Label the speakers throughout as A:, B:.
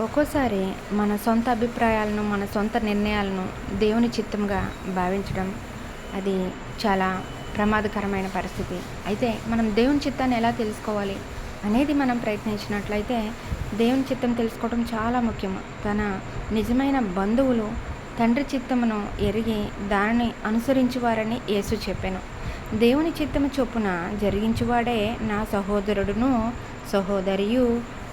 A: ఒక్కోసారి మన సొంత అభిప్రాయాలను మన సొంత నిర్ణయాలను దేవుని చిత్తంగా భావించడం అది చాలా ప్రమాదకరమైన పరిస్థితి. అయితే మనం దేవుని చిత్తాన్ని ఎలా తెలుసుకోవాలి అనేది మనం ప్రయత్నించినట్లయితే దేవుని చిత్తం తెలుసుకోవడం చాలా ముఖ్యం. తన నిజమైన బంధువులు తండ్రి చిత్తమును ఎరిగి దానిని అనుసరించువారని యేసు చెప్పాను. దేవుని చిత్తము చొప్పున జరిగించువాడే నా సహోదరుడును సహోదరియు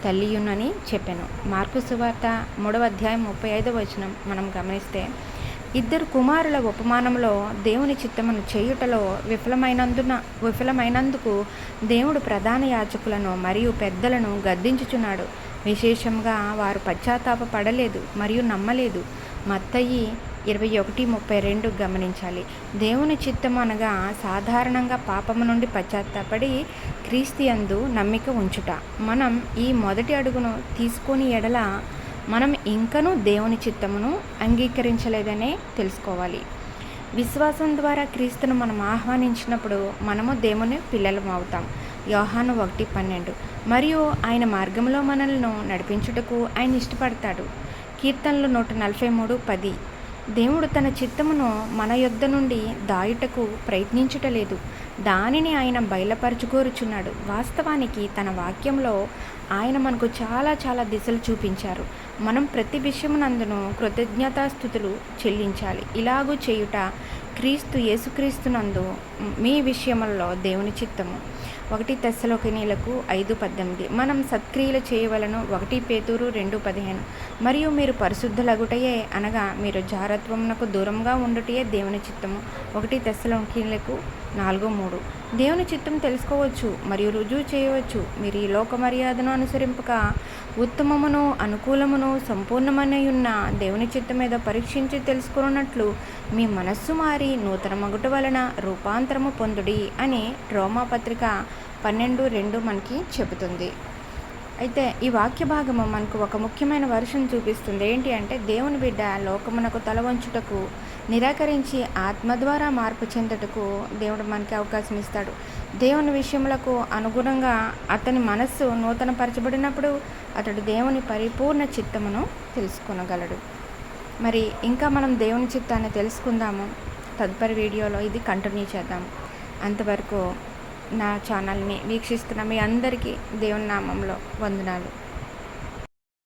A: తల్లియునని చెప్పాను. మార్కు సువార్త మూడవ అధ్యాయం ముప్పై ఐదవ వచనం మనం గమనిస్తే ఇద్దరు కుమారుల ఉపమానంలో దేవుని చిత్తమును చేయుటలో విఫలమైనందున విఫలమైనందుకు దేవుడు ప్రధాన యాచకులను మరియు పెద్దలను గద్దించుచున్నాడు. విశేషంగా వారు పశ్చాత్తాప పడలేదు మరియు నమ్మలేదు. మత్తయి ఇరవై ఒకటి ముప్పై రెండు గమనించాలి. దేవుని చిత్తం అనగా సాధారణంగా పాపము నుండి పశ్చాత్తాపడి క్రీస్తు యందు నమ్మిక ఉంచుట. మనం ఈ మొదటి అడుగును తీసుకొని ఎడల మనం ఇంకనూ దేవుని చిత్తమును అంగీకరించలేదనే తెలుసుకోవాలి. విశ్వాసం ద్వారా క్రీస్తును మనం ఆహ్వానించినప్పుడు మనము దేవుని పిల్లలం అవుతాం. యోహాను ఒకటి పన్నెండు. మరియు ఆయన మార్గంలో మనల్ని నడిపించుటకు ఆయన ఇష్టపడతాడు. కీర్తనలు నూట నలభై మూడు పది. దేవుడు తన చిత్తమును మన యొద్ద నుండి దాయుటకు ప్రయత్నించుటలేదు. దానిని ఆయన బయలుపరచుకోరుచున్నాడు. వాస్తవానికి తన వాక్యంలో ఆయన మనకు చాలా చాలా దిశలు చూపించారు. మనం ప్రతి విషయమునందును కృతజ్ఞతాస్థుతులు చెల్లించాలి. ఇలాగూ చేయుట క్రీస్తు యేసుక్రీస్తునందు మీ విషయంలో దేవుని చిత్తము. ఒకటి తెస్సలోకినీలకు ఐదు పద్దెనిమిది. మనం సత్క్రియలు చేయవలను ఒకటి పేతూరు రెండు పదిహేను. మరియు మీరు పరిశుద్ధులగుటయే అనగా మీరు జారత్వమునకు దూరంగా ఉండుటయే దేవుని చిత్తము. ఒకటి తెస్సలోకినీలకు నాలుగు మూడు. దేవుని చిత్తం తెలుసుకోవచ్చు మరియు రుజువు చేయవచ్చు. మీరు ఈ లోక మర్యాదను అనుసరింపక ఉత్తమమును అనుకూలమును సంపూర్ణమనై ఉన్న దేవుని చిత్త మీద పరీక్షించి తెలుసుకున్నట్లు మీ మనస్సు మారి నూతన మగుట వలన రూపాంతరము పొందుడి అని రోమాపత్రిక పన్నెండు రెండు మనకి చెబుతుంది. అయితే ఈ వాక్య భాగము మనకు ఒక ముఖ్యమైన వర్షం చూపిస్తుంది. ఏంటి అంటే దేవుని బిడ్డ లోకమునకు తలవంచుటకు నిరాకరించి ఆత్మ ద్వారా మార్పు చెందుటకు దేవుడు మనకి అవకాశం ఇస్తాడు. దేవుని విషయములకు అనుగుణంగా అతని మనస్సు నూతనపరచబడినప్పుడు అతడు దేవుని పరిపూర్ణ చిత్తమును తెలుసుకొనగలడు. మరి ఇంకా మనం దేవుని చిత్తాన్ని తెలుసుకుందాము. తదుపరి వీడియోలో ఇది కంటిన్యూ చేద్దాం. అంతవరకు నా ఛానల్ని వీక్షిస్తున్న మీ అందరికీ దేవుని నామంలో వందనాలు.